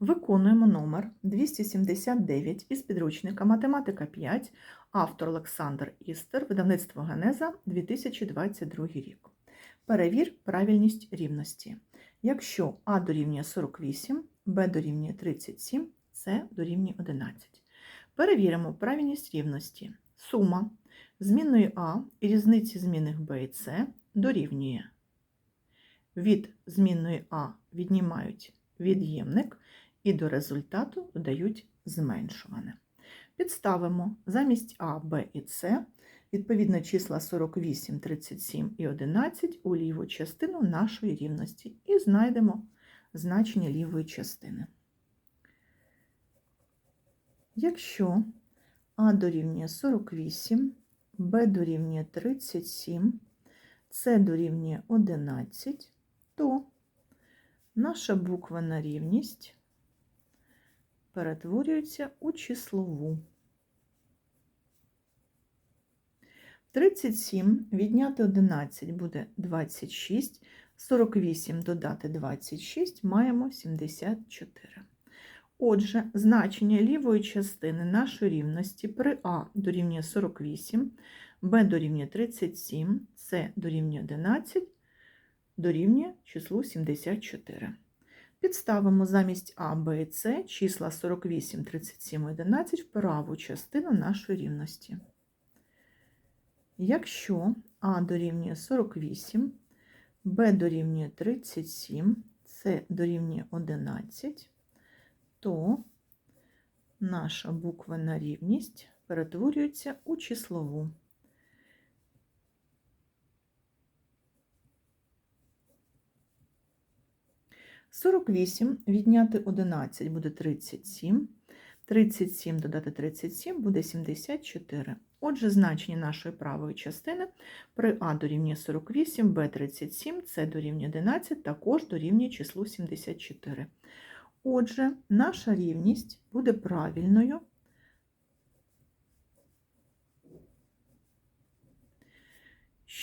Виконуємо номер 279 із підручника Математика 5, автор Олександр Істер, видавництво Генеза 2022 рік. Перевір правильність рівності. Якщо А дорівнює 48, Б дорівнює 37, С дорівнює 11. Перевіримо правильність рівності. Сума змінної А і різниці змінних Б і С дорівнює. Від змінної А віднімають від'ємник і до результату додають зменшуване. Підставимо замість А, Б і С відповідно числа 48, 37 і 11 у ліву частину нашої рівності і знайдемо значення лівої частини. Якщо А дорівнює 48, Б дорівнює 37, С дорівнює 11, то наша буквена рівність перетворюється у числову. 37 відняти 11 буде 26, 48 додати 26 маємо 74. Отже, значення лівої частини нашої рівності при А дорівнює 48, Б дорівнює 37, С дорівнює 11, дорівнює числу 74. Підставимо замість А, Б і С числа 48, 37 і 11 в праву частину нашої рівності. Якщо А дорівнює 48, Б дорівнює 37, С дорівнює 11, то наша буквена рівність перетворюється у числову. Сорок вісім відняти 11 буде 37, 37 додати 37 буде 74. Отже, значення нашої правої частини при А дорівнює 48, Б 37, С дорівнює 11, також дорівнює числу 74. Отже, наша рівність буде правильною.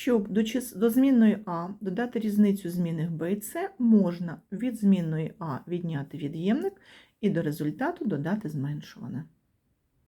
Щоб до, до змінної А додати різницю змінних Б і С, можна від змінної А відняти від'ємник і до результату додати зменшуване.